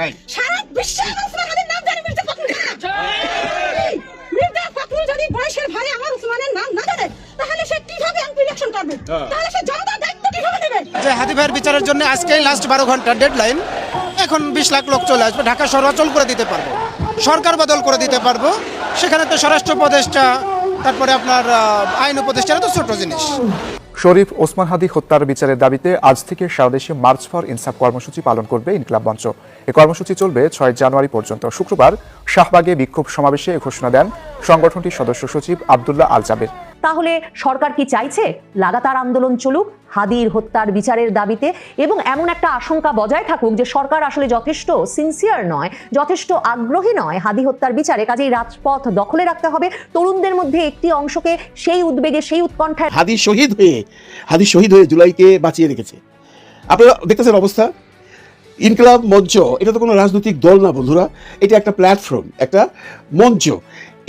Right. সারা বিশ্বে ওসমান হাদির নাম জানে মির্জা ফখরুল। মির্জা ফখরুল যদি বয়সের ভারে আমার ওসমানের নাম না জানে তাহলে সে কীভাবে এমপি ইলেকশন করবে? তাহলে সে জনতার দায়িত্ব কীভাবে নেবে? যে হাদি ভাইয়ের বিচারের জন্য আজকেই লাস্ট বারো ঘণ্টা ডেডলাইন এখন বিশ লাখ লোক চলে আসবে ঢাকা শহর অচল করে দিতে পারব। সরকার বদল করে দিতে পারব। সেখানে তো স্বরাষ্ট্র উপদেষ্টা তারপরে আপনার আইন উপদেষ্টা তো ছোট জিনিস। শরীফ ওসমান হাদি হত্যার বিচারের দাবিতে আজ থেকে সারাদেশে মার্চ ফর ইনসাফ কর্মসূচি পালন করবে ইনকলাব মঞ্চ। এ কর্মসূচি চলবে ছয় জানুয়ারি পর্যন্ত। শুক্রবার শাহবাগে বিক্ষোভ সমাবেশে ঘোষণা দেন সংগঠনটির সদস্য সচিব আবদুল্লাহ আল তাহলে সরকার কি চাইছে? লাগাতার আন্দোলন চলুক হাদির হত্যার বিচারের দাবিতে এবং এমন একটা আশঙ্কা বজায় থাকুক যে সরকার আসলে যথেষ্ট সিনসিয়ার নয়, যথেষ্ট আগ্রহী নয় হাদি হত্যার বিচারে। কাজেই রাজপথ দখলে রাখতে হবে। তরুণদের মধ্যে একটি অংশকে সেই উদ্বেগে, সেই উৎকণ্ঠায় হাদি শহীদ হয়ে, হাদি শহীদ হয়ে জুলাইকে বাঁচিয়ে রেখেছে। আপনারা দেখতেছেন অবস্থা? ইনকলাব মঞ্চ, এটা তো কোনো রাজনৈতিক দল না বন্ধুরা। এটা একটা প্ল্যাটফর্ম একটা মঞ্চ।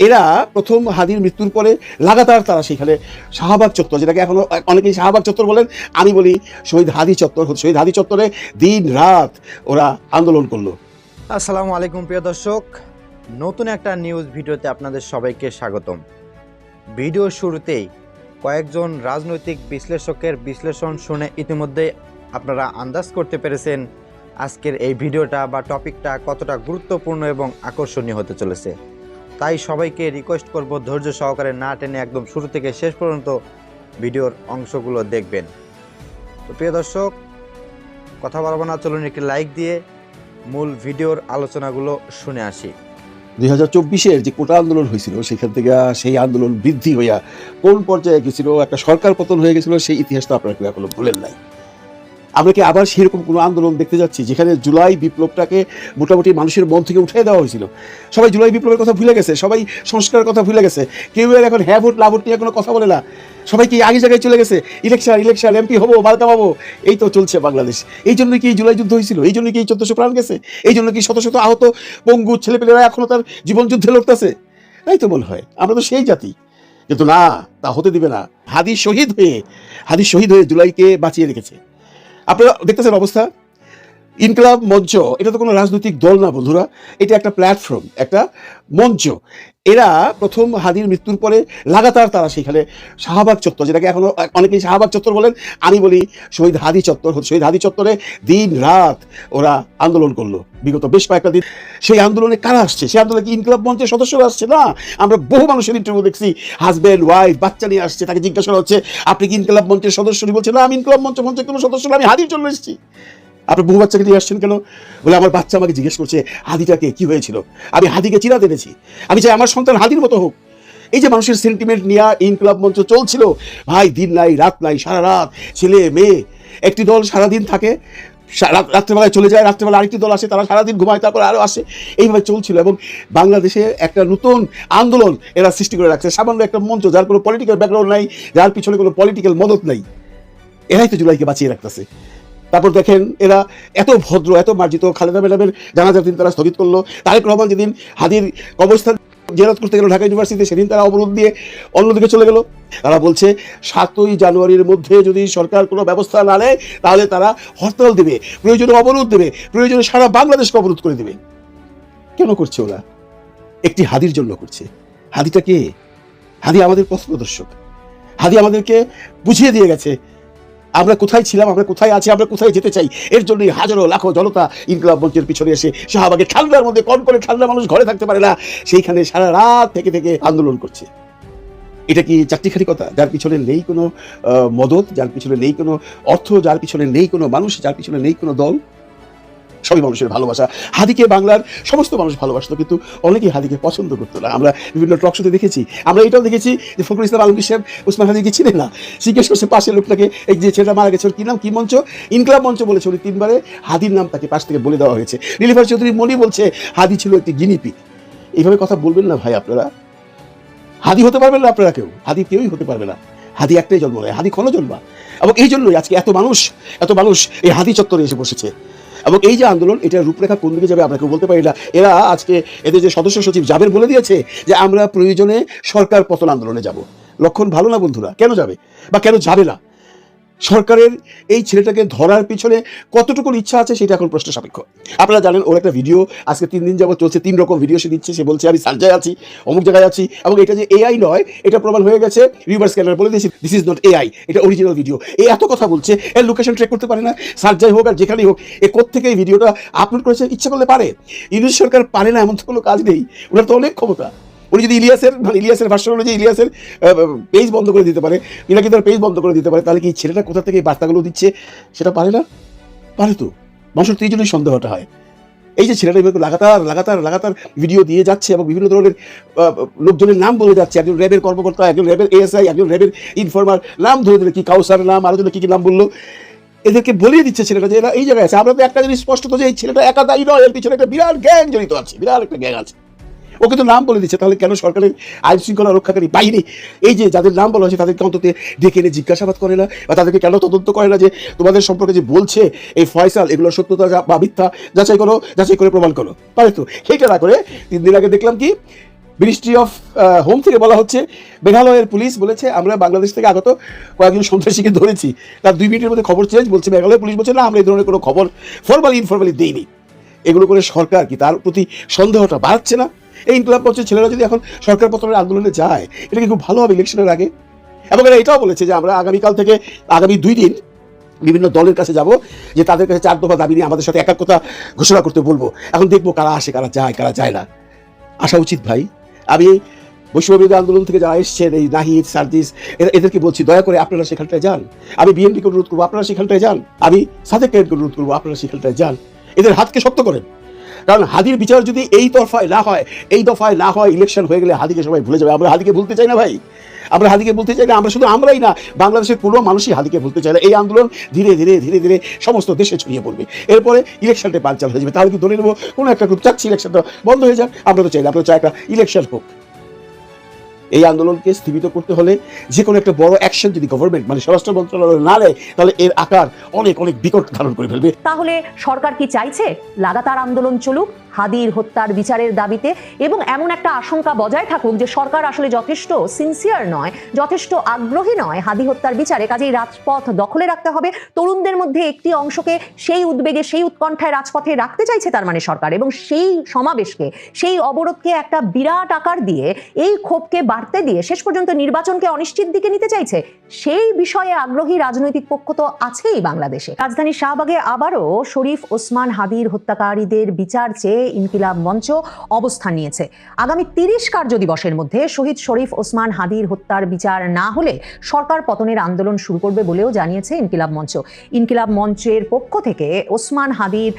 এরা প্রথম হাদির মৃত্যুর পরে লাগাতার তারা সেখানে শাহবাগ চত্বর, যেটাকে এখনও অনেকেই শাহবাগ চত্বর বলেন, আমি বলি শহীদ হাদি চত্বর, শহীদ হাদি চত্বরে দিন রাত ওরা আন্দোলন করল। আসসালামু আলাইকুম প্রিয় দর্শক, নতুন একটা নিউজ ভিডিওতে আপনাদের সবাইকে স্বাগতম। ভিডিও শুরুতেই কয়েকজন রাজনৈতিক বিশ্লেষকের বিশ্লেষণ শুনে ইতিমধ্যে আপনারা আন্দাজ করতে পেরেছেন আজকের এই ভিডিওটা বা টপিকটা কতটা গুরুত্বপূর্ণ এবং আকর্ষণীয় হতে চলেছে। তাই সবাইকে রিকোয়েস্ট করব ধৈর্য সহকারে না টেনে একদম শুরু থেকে শেষ পর্যন্ত ভিডিওর অংশগুলো দেখবেন। তো প্রিয় দর্শক, কথা বলব না, চলুন একটি লাইক দিয়ে মূল ভিডিওর আলোচনাগুলো শুনে আসি। দুই হাজার চব্বিশের যে কোটা আন্দোলন হয়েছিল, সেখান থেকে সেই আন্দোলন বৃদ্ধি হইয়া কোন পর্যায়ে গেছিল, একটা সরকার পতন হয়ে গেছিল, সেই ইতিহাসটা আপনারা কেউ এখনও ভুলেন নাই। আমরা কি আবার সেরকম কোনো আন্দোলন দেখতে যাচ্ছি? যেখানে জুলাই বিপ্লবটাকে মোটামুটি মানুষের মন থেকে উঠিয়ে দেওয়া হয়েছিল। সবাই জুলাই বিপ্লবের কথা ভুলে গেছে, সবাই সংস্কারের কথা ভুলে গেছে। কেউ আর এখন হ্যাঁ ভোট লাভ নিয়ে কোনো কথা বলে না। সবাই কি আগে জায়গায় চলে গেছে? ইলেকশন ইলেকশন, এমপি হব মার্কা পাবো এই তো চলছে বাংলাদেশ। এই জন্য কি জুলাই যুদ্ধ হয়েছিল? এই জন্য কি চোদ্দশো প্রাণ গেছে? এই জন্য কি শত শত আহত পঙ্গু ছেলেপেলেরা এখনও তার জীবন যুদ্ধে লড়তেছে? তাই তো মনে হয়। আমরা তো সেই জাতি। কিন্তু না, তা হতে দিবে না। হাদি শহীদ হয়ে, হাদি শহীদ হয়ে জুলাইকে বাঁচিয়ে রেখেছে। আপনারা দেখতেছেন অবস্থা? ইনকলাব মঞ্চ, এটা তো কোনো রাজনৈতিক দল না বন্ধুরা, এটা একটা প্ল্যাটফর্ম একটা মঞ্চ। এরা প্রথম হাদির মৃত্যুর পরে লাগাতার তারা সেখানে শাহবাগ চত্বর, যেটাকে এখনও অনেকেই শাহবাগ চত্বর বলেন, আমি বলি শহীদ হাদি চত্বর, শহীদ হাদি চত্বরে দিন রাত ওরা আন্দোলন করল। বিগত বেশ কয়েকটা দিন সেই আন্দোলনে কারা আসছে? সেই আন্দোলনে কি ইনকলাব মঞ্চের সদস্যরা আসছে? না, আমরা বহু মানুষের ইন্টারভিউ দেখছি হাজব্যান্ড ওয়াইফ বাচ্চা নিয়ে আসছে, তাকে জিজ্ঞাসা করা হচ্ছে, আপনি কি ইনকলাব মঞ্চের সদস্য? বলছে, না, আমি ইনকলাব মঞ্চ, মঞ্চের কোনো সদস্য আমি হাদির জন্য এসেছি। আপনি বহু বাচ্চাকে নিয়ে আসছেন কেন? বলে আমার বাচ্চা আমাকে জিজ্ঞেস করছে, হাদিটাকে কি হয়েছিল? আমি হাদিকে চিনা এনেছি আমি চাই আমার সন্তান হাদির মতো হোক। এই যে মানুষের সেন্টিমেন্ট নিয়ে ইনকলাব মঞ্চ চলছিল, ভাই, দিন নাই, রাত নাই, সারা রাত ছেলে, মেয়ে, একটি দল সারাদিন থাকে রাত্রেবেলায় চলে যায়, রাত্রেবেলা আরেকটি দল আসে, তারা সারাদিন ঘুমায়, তারপর আরও আসে। এইভাবে চলছিল এবং বাংলাদেশে একটা নতুন আন্দোলন এরা সৃষ্টি করে রাখছে। সামান্য একটা মঞ্চ, যার কোনো পলিটিক্যাল ব্যাকগ্রাউন্ড নাই, যার পিছনে কোনো পলিটিক্যাল মদত নাই। এরাই তো জুলাইকে বাঁচিয়ে রাখতেছে। তারপর দেখেন এরা এত ভদ্র, এত মার্জিত। খালেদা ম্যাডামের জানাজার দিন তারা স্থগিত করল। তারেক রহমান যেদিন হাদির কবরস্থান জেরাত করতে গেল ঢাকা ইউনিভার্সিটিতে, সেদিন তারা অবরোধ দিয়ে অন্যদিকে চলে গেল। তারা বলছে, সাতই জানুয়ারির মধ্যে যদি সরকার কোনো ব্যবস্থা না নেয়, তাহলে তারা হরতাল দেবে, প্রয়োজনে অবরোধ দেবে, প্রয়োজনে সারা বাংলাদেশকে অবরোধ করে দেবে। কেন করছে ওরা? একটি হাদির জন্য করছে। হাদিটা কে? হাদি আমাদের পথ প্রদর্শক হাদি আমাদেরকে বুঝিয়ে দিয়ে গেছে আমরা কোথায় ছিলাম, আমরা কোথায় আছি, আমরা কোথায় যেতে চাই? এর জন্যই হাজারো, লাখো জনতা ইনকলাব মঞ্চের পিছনে এসে শাহবাগে ঠান্ডার মধ্যে কন করে ঠান্ডা মানুষ ঘরে থাকতে পারে না, সেইখানে সারা রাত থেকে থেকে আন্দোলন করছে। এটা কি চাকরিখারি কথা? যার পিছনে নেই কোনো মদত, যার পিছনে নেই কোনো অর্থ, যার পিছনে নেই কোনো মানুষ, যার পিছনে নেই কোনো দল? সবই মানুষের ভালোবাসা। হাদিকে বাংলার সমস্ত মানুষ ভালোবাসতো, কিন্তু অনেকেই হাদিকে পছন্দ করতো না। আমরা বিভিন্ন টক শোতে দেখেছি, আমরা এটাও দেখেছি যে ফখরুল ইসলাম আলমগীর সাহেব উসমান হাদিকে ছিলেন না? জিজ্ঞেস করছে পাশের লোকটাকে, এই যে ছেলেটা মারা গেছে কি নাম? কি মঞ্চ? ইনকলাব মঞ্চ বলেছে উনি তিনবারে। হাদির নাম তাকে পাশ থেকে বলে দেওয়া হয়েছে। নীলিফার চৌধুরী মনি বলছে, হাদি ছিল একটি গিনিপি এইভাবে কথা বলবেন না ভাই আপনারা। হাদি হতে পারবেন না আপনারা কেউ। হাদি কেউই হতে পারবে না। হাদি একটাই জন্ম নেয়। হাদি ক্ষণ জন্মা এবং এই জন্যই আজকে এত মানুষ এত মানুষ এই হাদি চত্বরে এসে বসেছে। এবং এই যে আন্দোলন, এটার রূপরেখা কোন দিকে যাবে আপনাকে বলতে পারি না। এরা আজকে এদের যে সদস্য সচিব যাবেন বলে দিয়েছে যে আমরা প্রয়োজনে সরকার পতন আন্দোলনে যাব। লক্ষণ ভালো না বন্ধুরা? কেন যাবে? বা কেন যাবে না? সরকারের এই ছেলেটাকে ধরার পিছনে কতটুকু ইচ্ছা আছে সেটা এখন প্রশ্ন সাপেক্ষ। আপনারা জানেন, ওর একটা ভিডিও আজকে তিন দিন যাবত চলছে, তিন রকম ভিডিও সে দিচ্ছে। সে বলছে, আমি সার্জায় আছি, অমুক জায়গায় আছি। এবং এটা যে এআই নয়, এটা প্রমাণ হয়ে গেছে রিভার্স স্ক্যানার বলে দিয়েছি দিস ইজ নট এআই এটা অরিজিনাল ভিডিও এই এত কথা বলছে, এর লোকেশন ট্রেক করতে পারে না, সার্জায় হোক আর যেখানেই হোক, এ কোথেকে এই ভিডিওটা আপলোড করেছে? ইচ্ছা করলে পারে। ইংলিশ সরকার পারে না, এমন তো কোনো কাজ নেই। ওনার তো অনেক ক্ষমতা। উনি যদি ইলিয়াসের মানে ইলিয়াসের ভাষ্য অনুযায়ী ইলিয়াসের পেজ বন্ধ করে দিতে পারে, ইনাকি তার পেজ বন্ধ করে দিতে পারে, তাহলে কি ছেলেটা কোথা থেকে এই বার্তাগুলো দিচ্ছে? সেটা পারে না? পারে তো। মানুষের তো এই জন্যই সন্দেহটা হয়। এই যে ছেলেটা এভাবে লাগাতার লাগাতার লাগাতার ভিডিও দিয়ে যাচ্ছে এবং বিভিন্ন ধরনের লোকজনের নাম বলে যাচ্ছে, একজন র্যাবের কর্মকর্তা, একজন র্যাবের এএসআই একজন র্যাবের ইনফরমার নাম ধরে দিলে কি কাউসার নাম, আরও জন্য কী কি নাম বলল, এদেরকে বলিয়ে দিচ্ছে ছেলেটা যে এরা এই জায়গায় আছে। আমরা তো একটা জিনিস স্পষ্ট তো যে এই ছেলেটা একা দায়ী নয়, এর পিছনে একটা বিরাট গ্যাং জড়িত আছে, বিরাট একটা গ্যাং আছে। ও কিন্তু নাম বলে দিচ্ছে, তাহলে কেন সরকারের আইন শৃঙ্খলা রক্ষাকারী বাহিনী এই যে যাদের নাম বলা হয়েছে, তাদেরকে অন্তত ডেকে এনে জিজ্ঞাসাবাদ করে না? বা তাদেরকে কেন তদন্ত করে না যে তোমাদের সম্পর্কে যে বলছে এই ফয়সাল এগুলোর সত্যতা বা মিথ্যা, যাচাই করো, যাচাই করে প্রমাণ করো। পারে তো? সেইটা না করে তিন দিন আগে দেখলাম কি মিনিস্ট্রি অফ হোম থেকে বলা হচ্ছে, মেঘালয়ের পুলিশ বলেছে, আমরা বাংলাদেশ থেকে আগত কয়েকজন সন্ত্রাসীকে ধরেছি। তার দুই মিনিটের মধ্যে খবর চেঞ্জ বলছে, মেঘালয়ের পুলিশ বলছে, না, আমরা এই ধরনের কোনো খবর ফর্মালি ইনফর্মালি দেইনি। এগুলো করে সরকার কি তার প্রতি সন্দেহটা বাড়াচ্ছে না? এই ইনকলাব পক্ষের ছেলেরা যদি এখন সরকার পতনের আন্দোলনে যায়, এটা কি খুব ভালো হবে ইলেকশনের আগে? এবং এরা এটাও বলেছে যে আমরা আগামীকাল থেকে আগামী দুই দিন বিভিন্ন দলের কাছে যাব, যে তাদের কাছে চার দফা দাবি নিয়ে আমাদের সাথে একাত্মতা ঘোষণা করতে বলব। এখন দেখব কারা আসে, কারা যায় কারা যায় না। আসা উচিত ভাই, আমি বৈষ্ণববিরোধী আন্দোলন থেকে যারা এসছেন, এই নাহিদ, সার্জিস এদেরকে বলছি, দয়া করে আপনারা সেখানটায় যান। আমি বিএনপিকে অনুরোধ করব, আপনারা সেখানটায় যান। আমি সাদেক কায়েমকে অনুরোধ করব, আপনারা সেখানটায় যান। এদের হাতকে শক্ত করেন। কারণ হাদির বিচার যদি এই দফায় না হয়, এই দফায় না হয় ইলেকশন হয়ে গেলে হাদিকে সবাই ভুলে যাবে। আমরা হাদিকে ভুলতে চাই না ভাই। আমরা হাদিকে বলতে চাই না, আমরা শুধু আমরাই না। বাংলাদেশের কোনো মানুষই হাদিকে ভুলতে চাই না। এই আন্দোলন ধীরে ধীরে ধীরে ধীরে সমস্ত দেশে ছড়িয়ে পড়বে। এরপরে ইলেকশনটা পাঞ্চাল হয়ে যাবে। তাহলে কি ধরে নেব? কোনো একটা গ্রুপ চাচ্ছি ইলেকশনটা বন্ধ হয়ে যাক। আমরা তো চাই না, আমরা চাই একটা ইলেকশন হোক। এই আন্দোলনকে স্থগিত করতে হলে যে কোনো একটা বড় অ্যাকশন যদি গভর্নমেন্ট মানে স্বরাষ্ট্র মন্ত্রণালয় না নেয়, তাহলে এর আকার অনেক অনেক বিকট ধারণ করে ফেলবে। তাহলে সরকার কি চাইছে? লাগাতার আন্দোলন চলুক, হাদির হত্যার বিচারের দাবিতে, এবং এমন একটা আশঙ্কা বজায় থাকুক যে সরকার আসলে যথেষ্ট সিনসিয়ার নয়, যথেষ্ট আগ্রহী নয় হাদি হত্যার বিচারে। কাজেই রাজপথ দখলে রাখতে হবে। তরুণদের মধ্যে একটি অংশকে সেই উদ্বেগে, সেই উৎকণ্ঠায় রাজপথে রাখতে চাইছে তার মানে সরকার, এবং সেই সমাবেশকে, সেই অবরোধকে একটা বিরাট আকার দিয়ে, এই ক্ষোভকে বাড়তে দিয়ে শেষ পর্যন্ত নির্বাচনকে অনিশ্চিত দিকে নিতে চাইছে। সেই বিষয়ে আগ্রহী রাজনৈতিক পক্ষ তো আছেই বাংলাদেশে। রাজধানী শাহবাগে আবারও শরীফ ওসমান হাবির হত্যাকারীদের বিচার চেয়ে ইনকিলাব মঞ্চ অবস্থান নিয়েছে। আগামী তিরিশ কার্য দিবসের মধ্যে শহীদ শরীফ ওসমান হাদির হত্যার বিচার না হলে সরকার পতনের আন্দোলন শুরু করবে বলেও জানিয়েছে ইনকিলাব মঞ্চ। ইনকিলাব মঞ্চের পক্ষ থেকে ওসমান হাদির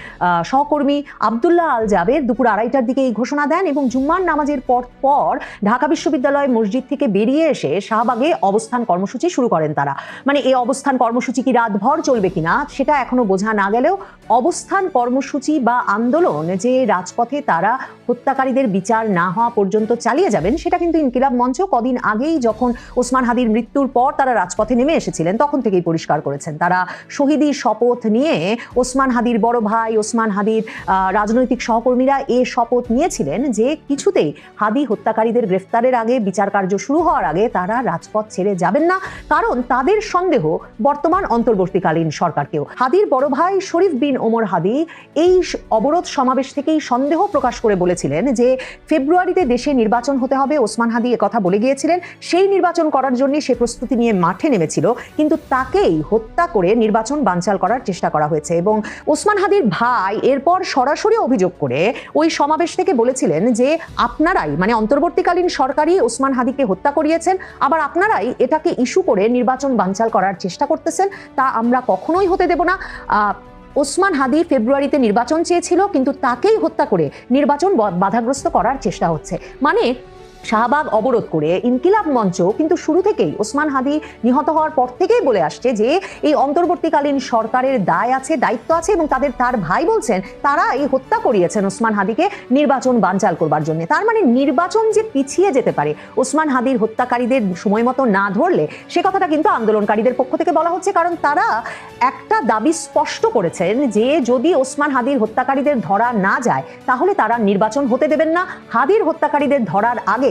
সহকর্মী আবদুল্লাহ আল জাবের দুপুর আড়াইটার দিকে এই ঘোষণা দেন এবং জুম্মার নামাজের পর পর ঢাকা বিশ্ববিদ্যালয় মসজিদ থেকে বেরিয়ে এসে শাহবাগে অবস্থান কর্মসূচি শুরু করেন তারা। মানে এই অবস্থান কর্মসূচি কি রাতভর চলবে কিনা সেটা এখনও বোঝা না গেলেও অবস্থান কর্মসূচি বা আন্দোলন যে রাজপথে তারা হত্যাকারীদের বিচার না হওয়া পর্যন্ত চালিয়ে যাবেন, সেটা কিন্তু ইনকিলাব মঞ্চ কদিন আগেই যখন ওসমান হাদির মৃত্যুর পর তারা রাজপথে নেমে এসেছিলেন, তখন থেকেই পরিষ্কার করেছেন। তারা শহীদি শপথ নিয়ে ওসমান হাদির বড় ভাই, ওসমান হাদির রাজনৈতিক সহকর্মীরা এ শপথ নিয়েছিলেন যে কিছুতেই হাদি হত্যাকারীদের গ্রেফতারের আগে বিচার কার্য শুরু হওয়ার আগে তারা রাজপথ ছেড়ে যাবেন না। কারণ তাদের সন্দেহ বর্তমান অন্তর্বর্তীকালীন সরকারকেও। হাদির বড় ভাই শরীফ বিন ওমর হাদি এই অবরোধ সমাবেশ থেকেই সন্দেহ প্রকাশ করে বলেছিলেন যে ফেব্রুয়ারিতে দেশে নির্বাচন হতে হবে। ওসমান হাদি কথা বলে গিয়েছিলেন। সেই নির্বাচন করার জন্য সে প্রস্তুতি নিয়ে মাঠে নেমেছিল। কিন্তু তাকেই হত্যা করে নির্বাচন বানচাল করার চেষ্টা করা হয়েছে এবং ওসমান হাদির ভাই এরপর সরাসরি অভিযোগ করে ওই সমাবেশ থেকে বলেছিলেন যে আপনারাই মানে অন্তর্বর্তীকালীন সরকারই ওসমান হাদিকে হত্যা করিয়েছেন। আবার আপনারাই এটাকে ইস্যু করে নির্বাচন বানচাল করার চেষ্টা করতেছেন। তা আমরা কখনোই হতে দেব না। ওসমান হাদি ফেব্রুয়ারিতে নির্বাচন চেয়েছিল, কিন্তু তাকেই হত্যা করে নির্বাচন বাধাগ্রস্ত করার চেষ্টা হচ্ছে। মানে শাহবাগ অবরোধ করে ইনকিলাব মঞ্চ কিন্তু শুরু থেকেই ওসমান হাদি নিহত হওয়ার পর থেকেই বলে আসছে যে এই অন্তর্বর্তীকালীন সরকারের দায় আছে, দায়িত্ব আছে এবং তাদের তার ভাই বলছেন তারা এই হত্যা করিয়েছেন ওসমান হাদিকে নির্বাচন বানচাল করবার জন্য। তার মানে নির্বাচন যে পিছিয়ে যেতে পারে, ওসমান হাদির হত্যাকারীদের সময় মতো না ধরলে সে কথাটা কিন্তু আন্দোলনকারীদের পক্ষ থেকে বলা হচ্ছে। কারণ তারা একটা দাবি স্পষ্ট করেছেন যে যদি ওসমান হাদির হত্যাকারীদের ধরা না যায়, তাহলে তারা নির্বাচন হতে দেবেন না। হাদির হত্যাকারীদের ধরার আগে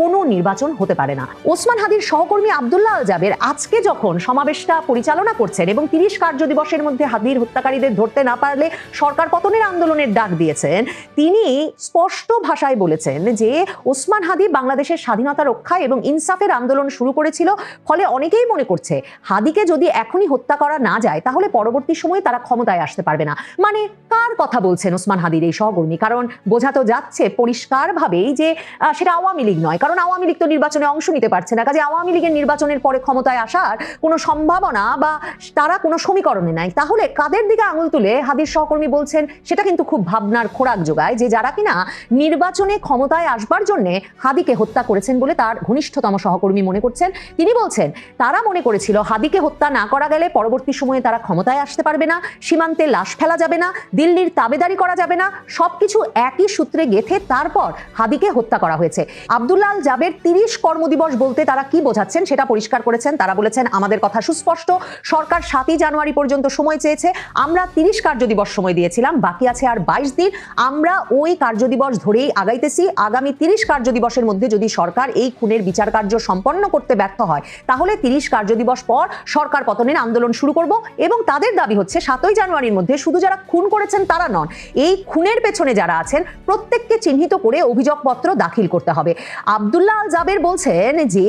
কোনো নির্বাচন হতে পারে না। ওসমান হাদির সহকর্মী আবদুল্লাহ আল জাবের আজকে যখন সমাবেশটা পরিচালনা করছেন এবং তিরিশ কার্য দিবসের মধ্যে হাদির হত্যাকারীদের ধরতে না পারলে সরকার পতনের আন্দোলনের ডাক দিয়েছেন, তিনি স্পষ্ট ভাষায় বলেছেন যে ওসমান হাদি বাংলাদেশের স্বাধীনতা রক্ষা এবং ইনসাফের আন্দোলন শুরু করেছিল, ফলে অনেকেই মনে করছে হাদিকে যদি এখনই হত্যা করা না যায়, তাহলে পরবর্তী সময়ে তারা ক্ষমতায় আসতে পারবে না। মানে কার কথা বলছেন ওসমান হাদির এই সহকর্মী? কারণ বোঝা তো যাচ্ছে পরিষ্কারভাবেই যে সেটা আওয়ামী লীগ নয়। কারণ আওয়ামী লীগ তো নির্বাচনে অংশ নিতে পারছে না। কাজে আওয়ামী লীগের নির্বাচনের পরে ক্ষমতায় আসার কোনো সম্ভাবনা বা তারা কোনো সমীকরণে নাই। তাহলে কাদের দিকে আঙুল তুলে হাদির সহকর্মী বলছেন, সেটা কিন্তু খুব ভাবনার খোরাক যোগায় যে যারা কিনা নির্বাচনে ক্ষমতায় আসবার জন্য হাদিকে হত্যা করেছেন বলে তার ঘনিষ্ঠতম সহকর্মী মনে করছেন। তিনি বলছেন, তারা মনে করেছিল হাদিকে হত্যা না করা গেলে পরবর্তী সময়ে তারা ক্ষমতায় আসতে পারবে না, সীমান্তে লাশ ফেলা যাবে না, দিল্লির তাবেদারি করা যাবে না, সবকিছু একই সূত্রে গেথে তারপর হাদিকে হত্যা করা হয়েছে। আব্দুল্লাহ আল জাবের তিরিশ কর্মদিবস বলতে তারা কি বোঝাচ্ছেন সেটা পরিষ্কার করেছেন। তারা বলেছেন, আমাদের কথা সুস্পষ্ট। সরকার সাতই জানুয়ারি পর্যন্ত সময় চেয়েছে। আমরা তিরিশ কার্যদিবস সময় দিয়েছিলাম। বাকি আছে আর বাইশ দিন। আমরা ওই কার্যদিবস ধরেই আগাইতেছি। আগামী তিরিশ কার্যদিবসের মধ্যে যদি সরকার এই খুনের বিচার কার্য সম্পন্ন করতে ব্যর্থ হয়, তাহলে তিরিশ কার্যদিবস পর সরকার পতনের আন্দোলন শুরু করব এবং তাদের দাবি হচ্ছে সাতই জানুয়ারির মধ্যে শুধু যারা খুন করেছেন তারা নন, এই খুনের পেছনে যারা আছেন, প্রত্যেককে চিহ্নিত করে অভিযোগপত্র দাখিল করতে হবে। আবদুল্লাহ আল জাবের বলছেন যে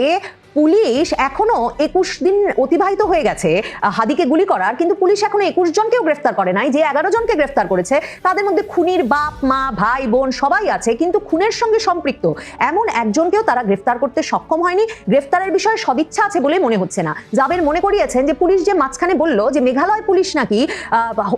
পুলিশ এখনও একুশ দিন অতিবাহিত হয়ে গেছে হাদিকে গুলি করার। কিন্তু পুলিশ এখনও একুশ জনকেও গ্রেফতার করে নাই। যে এগারো জনকে গ্রেফতার করেছে, তাদের মধ্যে খুনির বাপ, মা, ভাই, বোন সবাই আছে, কিন্তু খুনের সঙ্গে সম্পৃক্ত। এমন একজনকেও তারা গ্রেফতার করতে সক্ষম হয়নি। গ্রেফতারের বিষয়ে সদিচ্ছা আছে বলে মনে হচ্ছে না। জাবের মনে করিয়েছেন যে পুলিশ যে মাঝখানে বলল যে মেঘালয় পুলিশ নাকি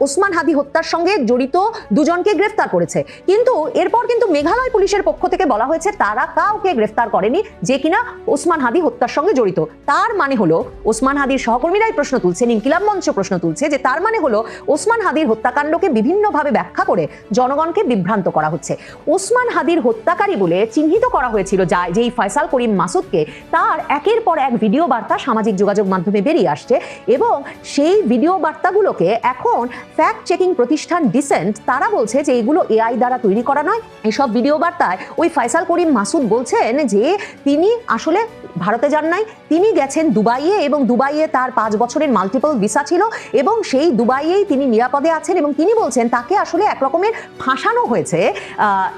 ওসমান হাদি হত্যার সঙ্গে জড়িত দুজনকে গ্রেফতার করেছে। কিন্তু এরপর কিন্তু মেঘালয় পুলিশের পক্ষ থেকে বলা হয়েছে তারা কাউকে গ্রেফতার করেনি, যে কিনা ওসমান হাদি হত্যার সঙ্গে জড়িত। তার মানে হলো ওসমান হাদির সহকর্মীরাই প্রশ্ন তুলছেন, ইনকিলাব মঞ্চ প্রশ্ন তুলছে যে তার মানে হলো ওসমান হাদির হত্যাকাণ্ডকে বিভিন্নভাবে ব্যাখ্যা করে জনগণকে বিভ্রান্ত করা হচ্ছে। ওসমান হাদির হত্যাকারী বলে চিহ্নিত করা হয়েছিল যা যেই ফয়সাল করিম মাসুদকে তার একের পর এক ভিডিও বার্তা সামাজিক যোগাযোগ মাধ্যমে বেরিয়ে আসছে এবং সেই ভিডিও বার্তাগুলোকে এখন ফ্যাক্ট চেকিং প্রতিষ্ঠান ডিসেন্ট তারা বলছে যে এগুলো এআই দ্বারা তৈরি করা নয়। এসব ভিডিও বার্তায় ওই ফয়সাল করিম মাসুদ বলছেন যে তিনি আসলে ভারতে যান নাই। তিনি গেছেন দুবাইয়ে এবং দুবাইয়ে তার পাঁচ বছরের মাল্টিপল ভিসা ছিল এবং সেই দুবাইয়েই তিনি নিরাপদে আছেন এবং তিনি বলছেন তাকে আসলে এক রকমের ফাঁসানো হয়েছে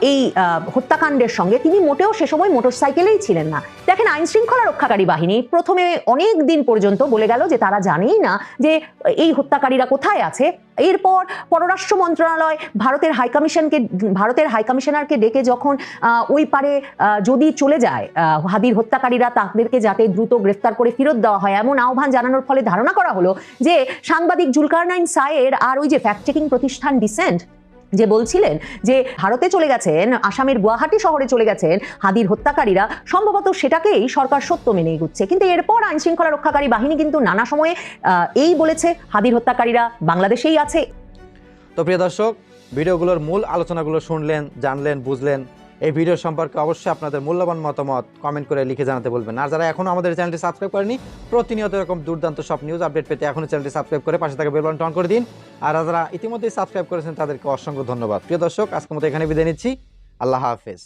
এই হত্যাকাণ্ডের সঙ্গে। তিনি মোটেও সে সময় মোটরসাইকেলেই ছিলেন না। দেখেন আইন শৃঙ্খলা রক্ষাকারী বাহিনী প্রথমে অনেক দিন পর্যন্ত বলে গেল যে তারা জানেই না যে এই হত্যাকারীরা কোথায় আছে। এরপর পররাষ্ট্র মন্ত্রণালয় ভারতের হাইকমিশনকে ভারতের হাইকমিশনারকে ডেকে যখন ওই পারে যদি চলে যায় হাদির হত্যাকারীরা তাদেরকে যাতে দ্রুত গ্রেফতার করে ফেরত দেওয়া হয় এমন আহ্বান জানানোর ফলে ধারণা করা হলো যে সাংবাদিক জুলকারনাইন সায়ের আর ওই যে ফ্যাক্ট চেকিং প্রতিষ্ঠান ডিসেন্ট যে বলছিলেন যে ভারতে চলে গেছেন, আসামের গুয়াহাটি শহরে চলে গেছেন, হাদির হত্যাকারীরা, সম্ভবত সেটাকেই সরকার সত্য মেনে এগুচ্ছে কিন্তু এরপর আইন শৃঙ্খলা রক্ষাকারী বাহিনী কিন্তু নানা সময়ে এই বলেছে, হাদির হত্যাকারীরা বাংলাদেশেই আছে। তো প্রিয় দর্শক, ভিডিওগুলোর মূল আলোচনাগুলো শুনলেন, জানলেন, বুঝলেন। এই ভিডিও সম্পর্কে অবশ্যই আপনাদের মূল্যবান মতামত কমেন্ট করে লিখে জানাতে বলবেন। আর যারা এখনও আমাদের চ্যানেলটি সাবস্ক্রাইব করেনি প্রতিনিয়ত এরকম দুর্দান্ত সব নিউজ আপডেট পেতে এখনও চ্যানেলটি সাবস্ক্রাইব করে পাশে থাকা বেল টন করে দিন। আর যারা ইতিমধ্যেই সাবস্ক্রাইব করেছেন, তাদেরকে অসংখ্য ধন্যবাদ। প্রিয় দর্শক, আজকের মতো এখানে বিদায় নিচ্ছি। আল্লাহ হাফেজ।